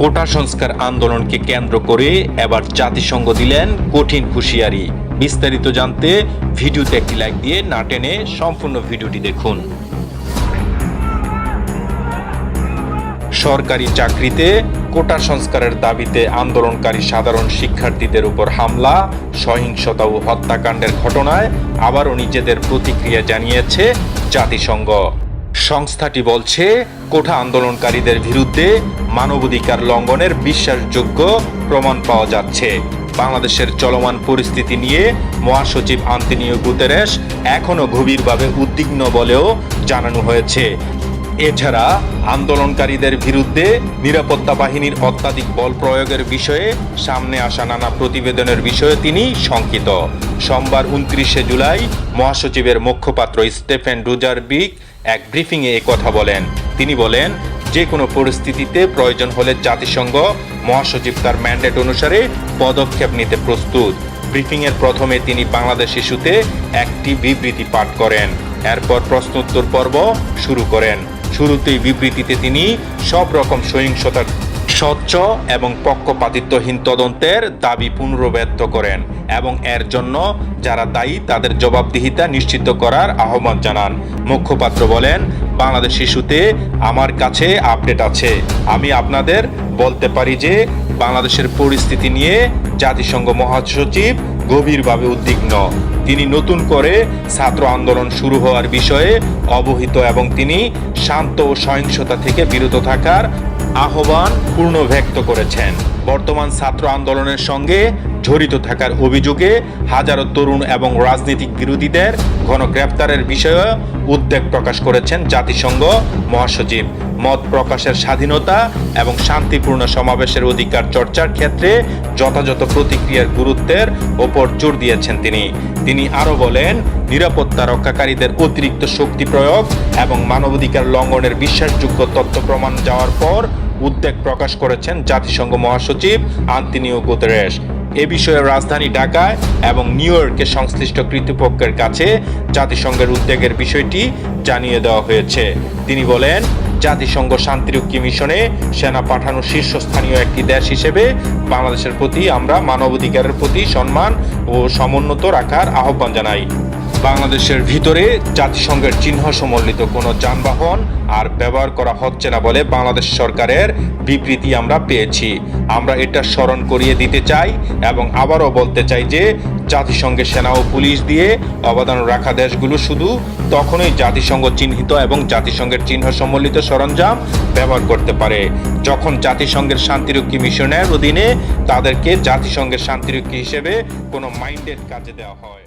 কোটা সংস্কার আন্দোলনকে কেন্দ্র করে এবার জাতিসংঘ দিলেন কঠিন হুঁশিয়ারি। বিস্তারিত জানতে ভিডিওতে একটি লাইক দিয়ে না টেনে সম্পূর্ণ ভিডিওটি দেখুন। সরকারি চাকরিতে কোটা সংস্কারের দাবিতে আন্দোলনকারী সাধারণ শিক্ষার্থীদের উপর হামলা, সহিংসতা ও হত্যাকাণ্ডের ঘটনায় আবারও নিজেদের প্রতিক্রিয়া জানিয়েছে জাতিসংঘ। সংস্থাটি বলছে কোঠা আন্দোলনকারীদের বিরুদ্ধে মানবাধিকার লঙ্ঘনের বিশ্বাসযোগ্য প্রমাণ পাওয়া যাচ্ছে। বাংলাদেশের চলমান পরিস্থিতি নিয়ে মহাসচিব আন্তনিও গুতেরেস এখনও গভীরভাবে উদ্বিগ্ন বলেও জানানো হয়েছে। এছাড়া আন্দোলনকারীদের বিরুদ্ধে নিরাপত্তা বাহিনীর অত্যাধিক বল প্রয়োগের বিষয়ে সামনে আসা নানা প্রতিবেদনের বিষয়ে তিনি শঙ্কিত। সোমবার উনত্রিশে জুলাই মহাসচিবের মুখপাত্র স্টেফেন ডুজারবিক এক ব্রিফিংয়ে কথা বলেন। তিনি বলেন যে কোনো পরিস্থিতিতে প্রয়োজন হলে জাতিসংঘ মহাসচিব তার ম্যান্ডেট অনুসারে পদক্ষেপ নিতে প্রস্তুত। ব্রিফিংয়ের প্রথমে তিনি বাংলাদেশ ইস্যুতে একটি বিবৃতি পাঠ করেন। এরপর প্রশ্নোত্তর পর্ব শুরু করেন। শুরুতেই বিবৃতিতে তিনি সব রকম সহিংসতার স্বচ্ছ এবং পক্ষপাতিত্বহীন তদন্তের দাবি পুনরব্যক্ত করেন এবং এর জন্য যারা দায়ী তাদের জবাবদিহিতা নিশ্চিত করার আহ্বান জানান। মুখপাত্র বলেন বাংলাদেশ ইস্যুতে আমার কাছে আপডেট আছে। আমি আপনাদের বলতে পারি যে বাংলাদেশের পরিস্থিতি নিয়ে জাতিসংঘ মহাসচিব গভীরভাবে উদ্বিগ্ন। তিনি নতুন করে ছাত্র আন্দোলন শুরু হওয়ার বিষয়ে অবহিত এবং তিনি শান্ত ও সহিংসতা থেকে বিরত থাকার আহ্বান পূর্ণ ব্যক্ত করেছেন। বর্তমান ছাত্র আন্দোলনের সঙ্গে জড়িত থাকার অভিযোগে হাজারো তরুণ এবং রাজনৈতিক বিরোধীদের গণগ্রেপ্তারের বিষয়ে উদ্বেগ প্রকাশ করেছেন জাতিসংঘ মহাসচিব। মত প্রকাশের স্বাধীনতা এবং শান্তিপূর্ণ সমাবেশের অধিকার চর্চার ক্ষেত্রে যথাযথ প্রতিক্রিয়ার গুরুত্বের ওপর জোর দিয়েছেন তিনি। তিনি আরও বলেন, নিরাপত্তা রক্ষাকারীদের অতিরিক্ত শক্তি প্রয়োগ এবং মানবাধিকার লঙ্ঘনের বিশ্বাসযোগ্য তথ্য প্রমাণ যাওয়ার পর উদ্বেগ প্রকাশ করেছেন জাতিসংঘ মহাসচিব আন্তিনিও গুতেরেস এ বিষয়ে রাজধানী ঢাকায় এবং নিউ ইয়র্কের সংশ্লিষ্ট কর্তৃপক্ষের কাছে জাতিসংঘের উদ্বেগের বিষয়টি জানিয়ে দেওয়া হয়েছে। তিনি বলেন, জাতিসংঘ শান্তিরক্ষী মিশনে সেনা পাঠানো শীর্ষস্থানীয় একটি দেশ হিসেবে বাংলাদেশের প্রতি আমরা মানবাধিকারের প্রতি সম্মান ও সমুন্নত রাখার আহ্বান জানাই। বাংলাদেশের ভিতরে জাতিসংঘের চিহ্ন সমন্বিত কোনো যানবাহন আর ব্যবহার করা হচ্ছে না বলে বাংলাদেশ সরকারের বিবৃতি আমরা পেয়েছি। আমরা এটা স্মরণ করিয়ে দিতে চাই এবং আবারও বলতে চাই যে জাতিসংঘের সেনা ও পুলিশ দিয়ে অবদান রাখা দেশগুলো শুধু তখনই জাতিসংঘ চিহ্নিত এবং জাতিসংঘের চিহ্ন সম্বলিত সরঞ্জাম ব্যবহার করতে পারে। যখন জাতিসংঘের শান্তিরক্ষী মিশনের অধীনে তাদেরকে জাতিসংঘের শান্তিরক্ষী হিসেবে কোনো মাইন্ডেড কাজে দেওয়া হয়।